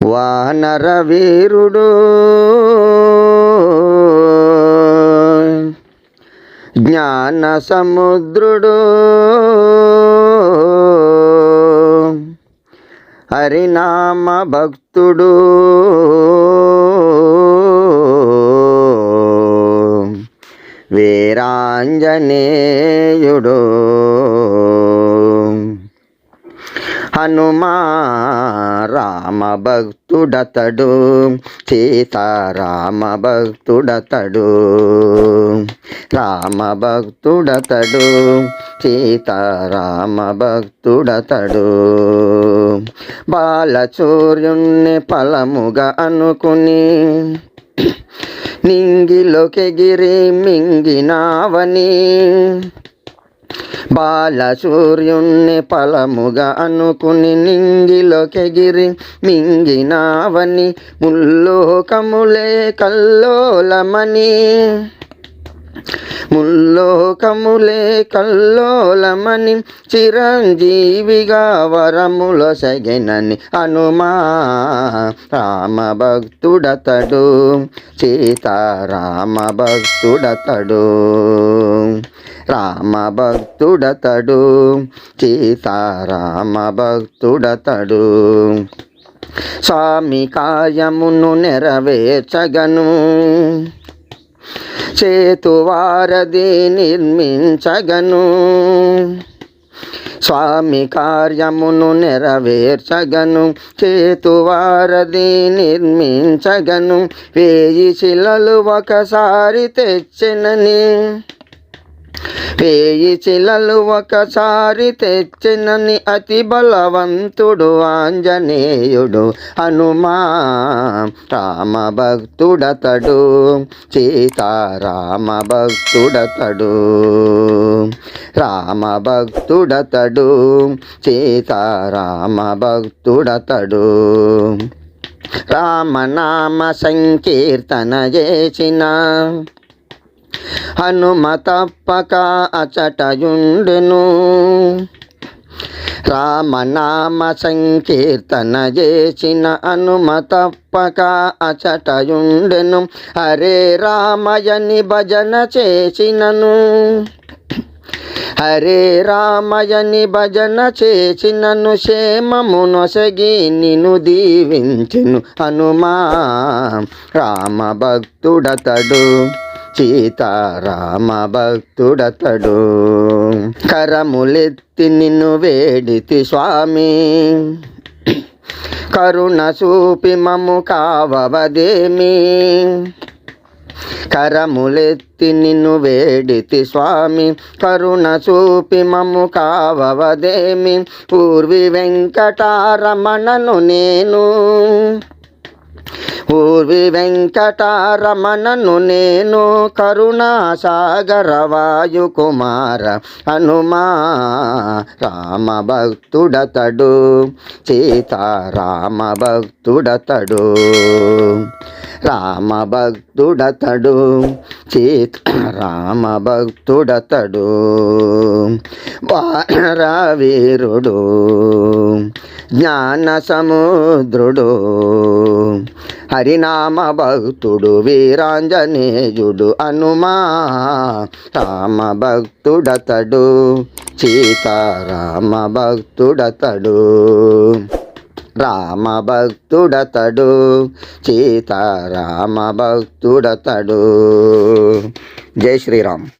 వానర వీరుడు జ్ఞాన సముద్రుడు హరినామ భక్తుడు వీరాంజనేయుడు. హనుమా రామ భక్తుడతడు సీతారామ భక్తుడతడు రామ భక్తుడతడు సీతారామ భక్తుడతడు బాలచూర్యుణ్ణి ఫలముగా అనుకుని నింగిలోకెగిరి మింగినావని బాలసూర్యుణ్ణి ఫలముగా అనుకుని నింగిలోకెగిరి మింగినావని ముల్లోకములే కల్లోలమని. ముల్లోకములే కల్లోలమని చిరంజీవిగా వరముల సగెనని హనుమా రామ భక్తుడతడు సీతారామ భక్తుడతడు రామ భక్తుడతడు సీతారామ భక్తుడతడు స్వామి కార్యమును నెరవేర్చగను చేతువారది నిర్మించగను. స్వామి కార్యమును నెరవేర్చగను చేతువారది నిర్మించగను. వేయి శిలలు ఒకసారి తెచ్చినని పేయి శిలలు ఒకసారి తెచ్చినని అతి బలవంతుడు ఆంజనేయుడు హనుమా. రామ భక్తుడతడు సీతారామ భక్తుడతడు. రామ భక్తుడతడు సీతారామ భక్తుడతడు. రామనామ సంకీర్తన చేసిన హనుమతప్పక అచటయుండెను రామనామ సంకీర్తన చేసిన అనుమతప్పక అచటయుండెను హరే రామయని భజన చేసినను. హరే రామయని భజన చేసినను. క్షేమమునొసగి నిన్ను దీవించెను హనుమా. రామ భక్తుడతడు సీతారామ భక్తుడతడు కరములెత్తి నిన్ను వేడితి స్వామి. కరుణ చూపి మము కావదేమి కరములెత్తి నిన్ను వేడితి స్వామి. కరుణ చూపి మము కావదేమి పూర్వి వెంకటారమణను నేను. పూర్వి వెంకటారమణను నేను కరుణాసాగర వాయు కుమార హనుమా రామ భక్తుడతడు సీతారామ భక్తుడతడు రామ భక్తుడతడు సీతారామ భక్తుడతడు వీరుడు జ్ఞాన సముద్రుడు హరినామ భక్తుడు వీరాంజనేయుడు హనుమా రామ భక్తుడతడు సీతారామ భక్తుడతడు రామ భక్తుడతడు సీతారామ భక్తుడతడు జై శ్రీరామ్.